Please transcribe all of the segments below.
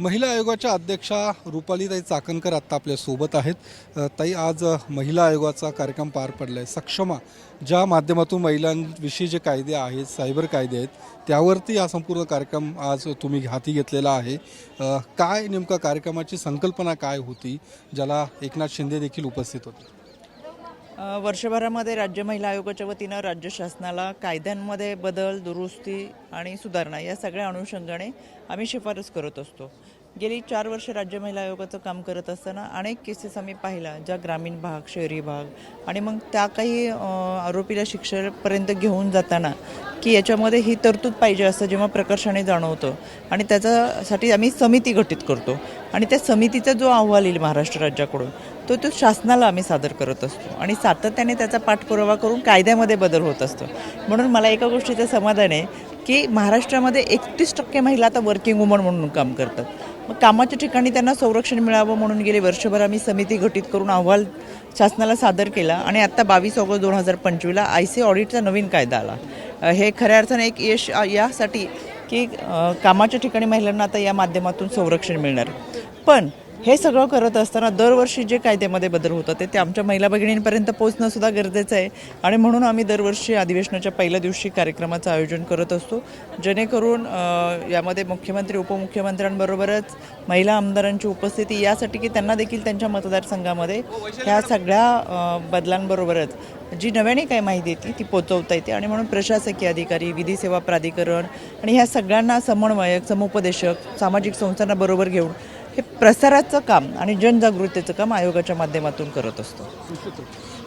महिला आयोगाच्या अध्यक्षा रुपालीताई चाकणकर आत्ता आपल्यासोबत आहेत. ताई आज महिला आयोगाचा कार्यक्रम पार पडला आहे सक्षमा ज्या माध्यमातून महिलांविषयी जे कायदे आहेत सायबर कायदे आहेत त्यावरती हा संपूर्ण कार्यक्रम आज तुम्ही हाती घेतलेला आहे. काय नेमका कार्यक्रमाची संकल्पना काय होती ज्याला एकनाथ शिंदे देखील उपस्थित होते? वर्षभरामध्ये राज्य महिला आयोगाच्या वतीनं राज्य शासनाला कायद्यांमध्ये बदल दुरुस्ती आणि सुधारणा या सगळ्या अनुषंगाने आम्ही शिफारस करत असतो. गेली चार वर्ष राज्य महिला आयोगाचं काम करत असताना अनेक केसेस आम्ही पाहिला ज्या ग्रामीण भाग शहरी भाग आणि मग त्या काही आरोपीला शिक्षेपर्यंत घेऊन जाताना की याच्यामध्ये ही तरतूद पाहिजे असं जेव्हा प्रकर्षाने जाणवतं आणि त्याच्यासाठी आम्ही समिती गठीत करतो आणि त्या समितीचा जो अहवाल येईल महाराष्ट्र राज्याकडून तो तो शासनाला आम्ही सादर करत असतो आणि सातत्याने त्याचा पाठपुरावा करून कायद्यामध्ये बदल होत असतो. म्हणून मला एका गोष्टीचं समाधान आहे की महाराष्ट्रामध्ये एकतीस टक्के महिला आता वर्किंग वुमन म्हणून काम करतात. मग कामाच्या ठिकाणी त्यांना संरक्षण मिळावं म्हणून गेले वर्षभर आम्ही समिती गठीत करून अहवाल शासनाला सादर केला आणि आत्ता बावीस ऑगस्ट दोन हजार पंचवीसला आय सी ऑडिटचा नवीन कायदा आला. हे खऱ्या अर्थाने एक यश यासाठी की कामाच्या ठिकाणी महिलांना आता या माध्यमातून संरक्षण मिळणार. पण हे सगळं करत असताना दरवर्षी जे कायद्यामध्ये बदल होतात ते- ते आमच्या महिला भगिनींपर्यंत पोहोचणं सुद्धा गरजेचं आहे. आणि म्हणून आम्ही दरवर्षी अधिवेशनाच्या पहिल्या दिवशी कार्यक्रमाचं आयोजन करत असतो. जेणेकरून यामध्ये मुख्यमंत्री उपमुख्यमंत्र्यांबरोबरच महिला आमदारांची उपस्थिती यासाठी की त्यांना देखील त्यांच्या मतदारसंघामध्ये ह्या सगळ्या बदलांबरोबरच जी नव्याने काय माहिती येते ती पोचवता येते. आणि म्हणून प्रशासकीय अधिकारी विधी सेवा प्राधिकरण आणि ह्या सगळ्यांना समन्वयक समुपदेशक सामाजिक संस्थांना बरोबर घेऊन हे प्रसाराचं काम आणि जनजागृतीचं काम आयोगाच्या माध्यमातून करत असतो.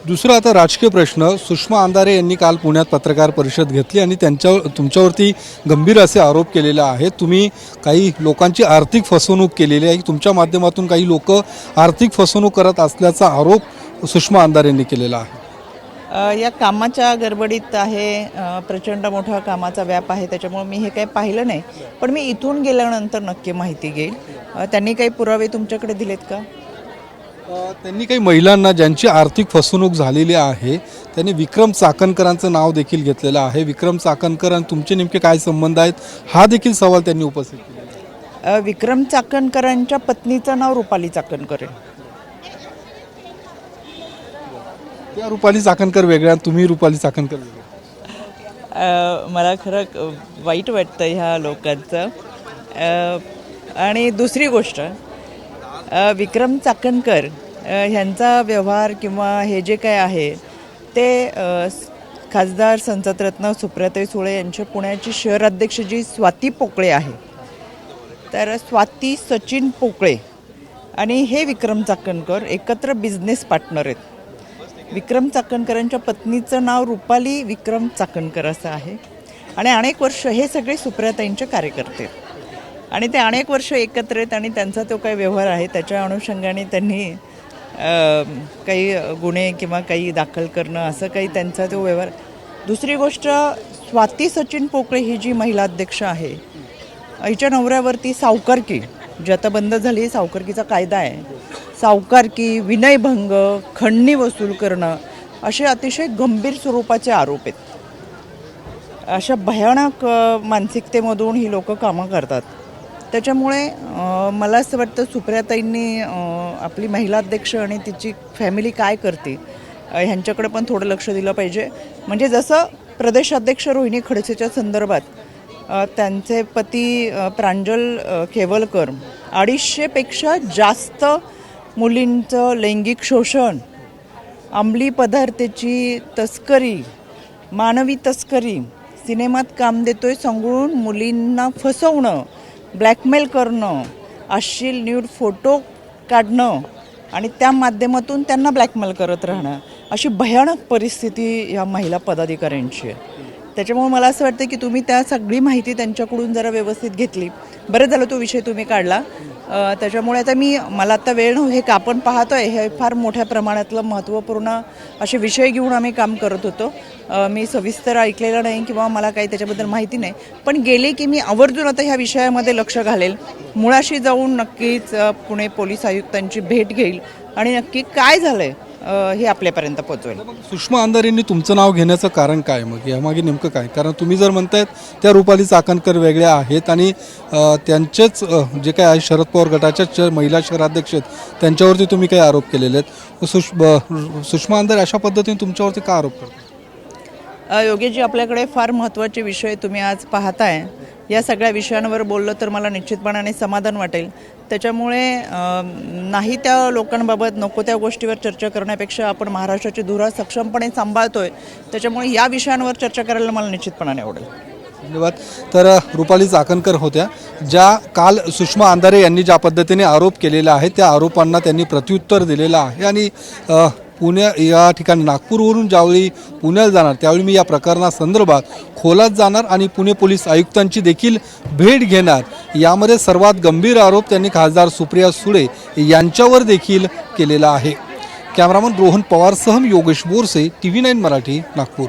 दुसरा आता राजकीय प्रश्न सुषमा अंधारे यांनी काल पुण्यात पत्रकार परिषद घेतली आणि त्यांच्या तुमच्यावरती गंभीर असे आरोप केलेले आहेत. तुम्ही काही लोकांची आर्थिक फसवणूक केलेली आहे. तुमच्या माध्यमातून काही लोक आर्थिक फसवणूक करत असल्याचा आरोप सुषमा अंधारे यांनी केलेला आहे. या कामाच्या गडबडीत आहे प्रचंड मोठा कामाचा व्याप आहे त्याच्यामुळे मी हे काही पाहिलं नाही. पण मी इथून गेल्यानंतर नक्की माहिती घेईल. त्यांनी काही पुरावे तुमच्याकडे दिलेत का? त्यांनी काही महिलांना ज्यांची आर्थिक फसवणूक झालेली आहे त्यांनी विक्रम चाकणकरांचं नाव देखील घेतलेलं आहे. विक्रम चाकणकर आणि तुमचे नेमके काय संबंध आहेत हा देखील सवाल त्यांनी उपस्थित केला विक्रम चाकणकरांच्या पत्नीचं नाव रुपाली चाकणकर आहे. त्या रुपाली चाकणकर वेगळ्या तुम्ही रुपाली चाकणकर वेगळ्या अ, मला खरं वाईट वाटतं ह्या लोकांचं. अ, आणि दुसरी गोष्ट अ, विक्रम चाकणकर अ, ह्यांचा व्यवहार किंवा हे जे काय आहे ते अ, स- खासदार संसदरत्न सुप्रियाताई सुळे यांच्या पुण्याची शहर अध्यक्ष जी स्वाती पोकळे आहे. तर स्वाती सचिन पोकळे आणि हे विक्रम चाकणकर एकत्र बिझनेस पार्टनर आहेत. विक्रम चाकणकरांच्या पत्नीचं नाव रुपाली विक्रम चाकणकर असं आहे. आणि अनेक वर्ष हे सगळे सुप्रियाताईंचे कार्यकर्ते. आणि ते अनेक वर्ष एकत्र आहेत आणि त्यांचा तो काही व्यवहार आहे. त्याच्या अनुषंगाने त्यांनी काही गुन्हे किंवा काही दाखल करणं असं काही त्यांचा तो व्यवहार. दुसरी गोष्ट स्वाती सचिन पोकळे ही जी महिला अध्यक्ष आहे हिच्या नवऱ्यावरती सावकारकी जी आता बंद झाली सावकरकीचा सावकारकीचा कायदा आहे. सावकारकी विनयभंग खंडणी वसूल करणं असे अतिशय गंभीर स्वरूपाचे आरोप आहेत. अशा भयानक मानसिकतेमधून ही लोक कामं करतात. त्याच्यामुळे मला असं वाटतं सुप्रियाताईंनी आपली महिला अध्यक्ष आणि तिची फॅमिली काय करते ह्यांच्याकडे पण थोडं लक्ष दिलं पाहिजे. म्हणजे जसं प्रदेशाध्यक्ष रोहिणी खडसेच्या संदर्भात त्यांचे पती प्रांजल केवलकर अडीचशेपेक्षा जास्त मुलींचं लैंगिक शोषण अंमली पदार्थाची तस्करी मानवी तस्करी सिनेमात काम देतोय सांगून मुलींना फसवणं ब्लॅकमेल करणं अश्लील न्यूड फोटो काढणं आणि त्या माध्यमातून त्यांना ब्लॅकमेल करत राहणं अशी भयानक परिस्थिती ह्या महिला पदाधिकाऱ्यांची आहे. त्याच्यामुळे मला असं वाटतं की तुम्ही त्या सगळी माहिती त्यांच्याकडून जरा व्यवस्थित घेतली. बरं झालं तो विषय तुम्ही काढला. त्याच्यामुळे आता मी मला आत्ता वेळ हे का आपण आहे हे फार मोठ्या प्रमाणातलं महत्त्वपूर्ण असे विषय घेऊन आम्ही काम करत होतो. मी सविस्तर ऐकलेलं नाही किंवा मला काही त्याच्याबद्दल माहिती नाही. पण गेले की मी आवर्जून आता ह्या विषयामध्ये लक्ष घालेल. मुळाशी जाऊन नक्कीच पुणे पोलीस आयुक्तांची भेट घेईल. आणि नक्की काय झालं आहे हे आपल्यापर्यंत पोचवेल सुषमा अंधारेंनी तुमचं नाव घेण्याचं कारण काय? मग यामागे नेमकं काय? कारण तुम्ही जर म्हणतायत त्या रुपाली चाकणकर वेगळ्या आहेत आणि त्यांचेच जे काय आहे शरद पवार गटाच्या च महिला शहराध्यक्ष आहेत त्यांच्यावरती तुम्ही काही आरोप केलेले आहेत. सुष सुषमा अंधारे अशा पद्धतीने तुमच्यावरती का आरोप करतात योगेशजी आपल्याकडे फार महत्त्वाचे विषय तुम्ही आज पाहताय. या सगळ्या विषयांवर बोललं तर मला निश्चितपणाने समाधान वाटेल. त्याच्यामुळे नाही त्या लोकांबाबत नको त्या गोष्टीवर चर्चा करण्यापेक्षा आपण महाराष्ट्राची धुरा सक्षमपणे सांभाळतोय. त्याच्यामुळे या विषयांवर चर्चा करायला मला निश्चितपणाने आवडेल. धन्यवाद. तर रुपाली चाकणकर होत्या ज्या काल सुषमा अंधारे यांनी ज्या पद्धतीने आरोप केलेला आहे त्या आरोपांना त्यांनी प्रत्युत्तर दिलेलं आहे आणि पुण्या या ठिकाणी नागपूरवरून ज्यावेळी पुण्याला जाणार त्यावेळी मी या प्रकरणासंदर्भात खोलात जाणार आणि पुणे पोलीस आयुक्तांची देखील भेट घेणार. यामध्ये सर्वात गंभीर आरोप त्यांनी खासदार सुप्रिया सुळे यांच्यावर देखील केलेला आहे. Cameraman Rohan पवारसह Yogesh Borse T V nine Marathi Nagpur.